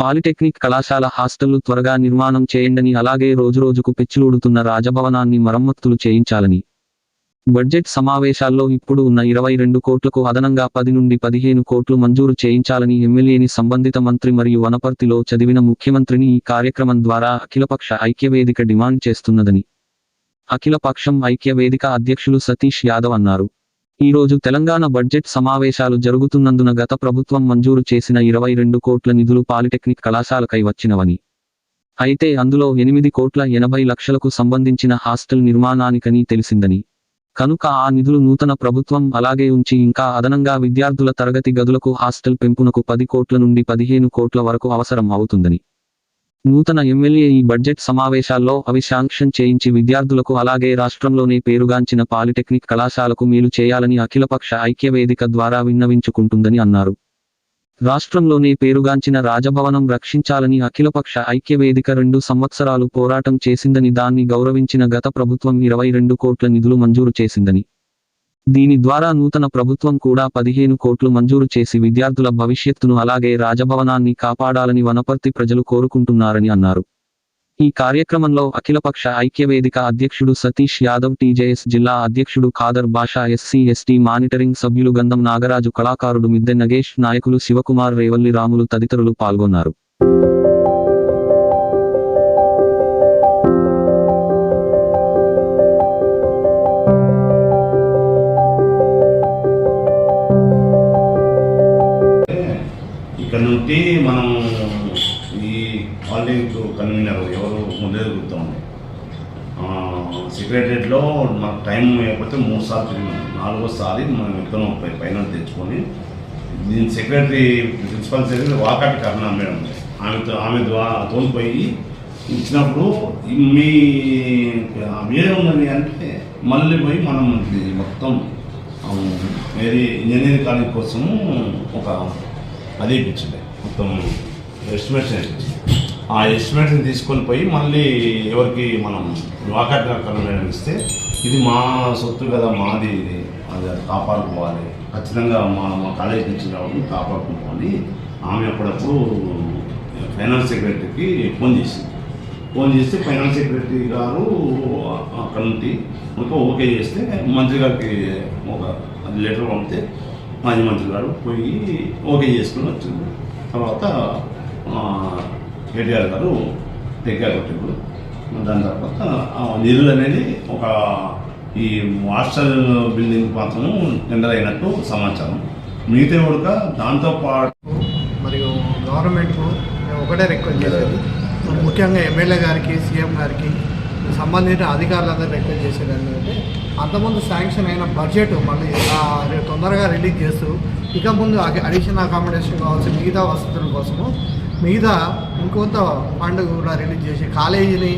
Polytechnic కళాశాల హాస్టళ్ళు త్వరగా నిర్మాణం చేయండని అలాగే రోజురోజుకు పెచ్చులూడుతున్న రాజభవనాన్ని మరమ్మతులు చేయించాలని. బడ్జెట్ సమావేశాల్లో ఇప్పుడు ఉన్న ఇరవై రెండు కోట్లకు అదనంగా పది నుండి పదిహేను కోట్లు మంజూరు చేయించాలని ఎమ్మెల్యేని సంబంధిత మంత్రి మరియు వనపర్తిలో చదివిన ముఖ్యమంత్రిని ఈ కార్యక్రమం ద్వారా అఖిలపక్ష ఐక్యవేదిక డిమాండ్ చేస్తున్నదని. అఖిలపక్షం ఐక్యవేదిక అధ్యక్షులు సతీష్ యాదవ్ అన్నారు. ఈ రోజు తెలంగాణ బడ్జెట్ సమావేశాలు జరుగుతున్నందున గత ప్రభుత్వం మంజూరు చేసిన ఇరవై రెండు కోట్ల నిధులు పాలిటెక్నిక్ కళాశాలకై వచ్చినవని. అయితే అందులో ఎనిమిది కోట్ల ఎనభై లక్షలకు సంబంధించిన హాస్టల్ నిర్మాణానికని తెలిసిందని. కనుక ఆ నిధులు నూతన ప్రభుత్వం అలాగే ఉంచి ఇంకా అదనంగా విద్యార్థుల తరగతి గదులకు హాస్టల్ పెంపునకు పది కోట్ల నుండి పదిహేను కోట్ల వరకు అవసరం అవుతుందని. నూతన ఎమ్మెల్యే ఈ బడ్జెట్ సమావేశాల్లో అవి శాంక్షన్ చేయించి విద్యార్థులకు అలాగే రాష్ట్రంలోనే పేరుగాంచిన పాలిటెక్నిక్ కళాశాలకు మేలు చేయాలని అఖిలపక్ష ఐక్యవేదిక ద్వారా విన్నవించుకుంటుందని అన్నారు. రాష్ట్రంలోనే పేరుగాంచిన రాజభవనం రక్షించాలని అఖిలపక్ష ఐక్యవేదిక రెండు సంవత్సరాలు పోరాటం చేసిందని దాన్ని గౌరవించిన గత ప్రభుత్వం ఇరవై రెండు కోట్ల నిధులు మంజూరు చేసిందని దీని ద్వారా నూతన ప్రభుత్వం కూడా పదిహేను కోట్లు మంజూరు చేసి విద్యార్థుల భవిష్యత్తును అలాగే రాజభవనాన్ని కాపాడాలని వనపర్తి ప్రజలు కోరుకుంటున్నారని అన్నారు. ఈ కార్యక్రమంలో అఖిలపక్ష ఐక్యవేదిక అధ్యక్షుడు సతీష్ యాదవ్ టీజేఎస్ జిల్లా అధ్యక్షుడు Khader Basha SC ST monitoring సభ్యులు గంధం నాగరాజు కళాకారుడు మిద్దె నగేష్ నాయకులు శివకుమార్ రేవల్లి రాములు తదితరులు పాల్గొన్నారు. ఇక్కడ నుండి మనం ఈ హాలింగ్ కన్వీనర్ ఎవరు ముందే గుర్తుంది. సెక్రటరియట్లో మాకు టైం అయిపోతే మూడు సార్లు తిరిగినాం. నాలుగోసారి మనం ఇద్దరం పైన తెచ్చుకొని దీని secretary principal secretary Vakati Karuna madam. ఆమెతో ఆమె ద్వారా తోసిపోయి ఇచ్చినప్పుడు మీ మీరే ఉన్నది అంటే మళ్ళీ పోయి మనం మొత్తం మేరీ ఇంజనీరింగ్ కాలేజ్ కోసము ఒక అది ఇప్పించింది. మొత్తం ఎస్టిమేషన్ ఇప్పించింది. ఆ ఎస్టిమేషన్ తీసుకొని పోయి మళ్ళీ ఎవరికి మనం వాకట్ ఇస్తే ఇది మా సొత్తు కదా మాది ఇది. అది కాపాడుకోవాలి. ఖచ్చితంగా మా మా కాలేజ్ నుంచి రావడం కాపాడుకుంటామని ఆమె అప్పుడప్పుడు ఫైనాన్స్ సెక్రటరీకి ఫోన్ చేసింది. ఫోన్ చేస్తే ఫైనాన్స్ సెక్రటరీ గారు అక్కడ నుండి ఓకే చేస్తే మంత్రి గారికి ఒక అది లెటర్ పంపితే మాజీ మంత్రి గారు పోయి ఓకే చేసుకుని వచ్చింది. తర్వాత కేటీఆర్ గారు టెక్కారు కొట్టిండు దాని తర్వాత నిధులు అనేది ఒక ఈ హాస్టల్ బిల్డింగ్ మాత్రం టెండర్ అయినట్టు సమాచారం. మిగతా కూడా దాంతోపాటు మరియు గవర్నమెంట్కు మేము ఒకటే రిక్వెస్ట్ చేసేది. ముఖ్యంగా ఎమ్మెల్యే గారికి సీఎం గారికి సంబంధించిన అధికారులందరూ రిక్వెస్ట్ చేసేది ఏంటంటే అంతకుముందు శాంక్షన్ అయిన బడ్జెట్ మళ్ళీ తొందరగా రిలీజ్ చేస్తూ ఇక ముందు అడిషనల్ అకామిడేషన్ కావాల్సిన మిగతా వసతుల కోసము మిగతా ఇంకొంత ఫండ్ కూడా రిలీజ్ చేసి కాలేజీని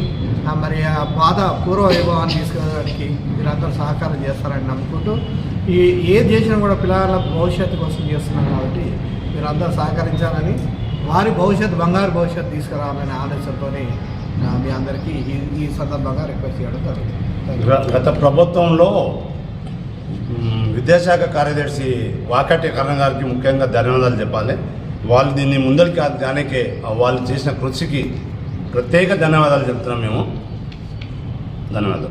మరి బాధ పాత పూర్వ వైభవాన్ని తీసుకెళ్ళడానికి మీరందరూ సహకారం చేస్తారని నమ్ముకుంటూ ఈ ఏది చేసినా కూడా పిల్లల భవిష్యత్తు కోసం చేస్తున్నాం కాబట్టి మీరందరూ సహకరించాలని వారి భవిష్యత్ బంగారు భవిష్యత్తు తీసుకురావాలనే ఆలోచనతోనే మీ అందరికీ ఈ ఈ సందర్భంగా రిక్వెస్ట్ చేయడం జరుగుతుంది. గత ప్రభుత్వంలో విద్యాశాఖ కార్యదర్శి వాకటి కరణ్ గారికి ముఖ్యంగా ధన్యవాదాలు చెప్పాలి. వాళ్ళు దీన్ని ముందరికి దానికే వాళ్ళు చేసిన కృషికి ప్రత్యేక ధన్యవాదాలు చెప్తున్నాం మేము. ధన్యవాదాలు.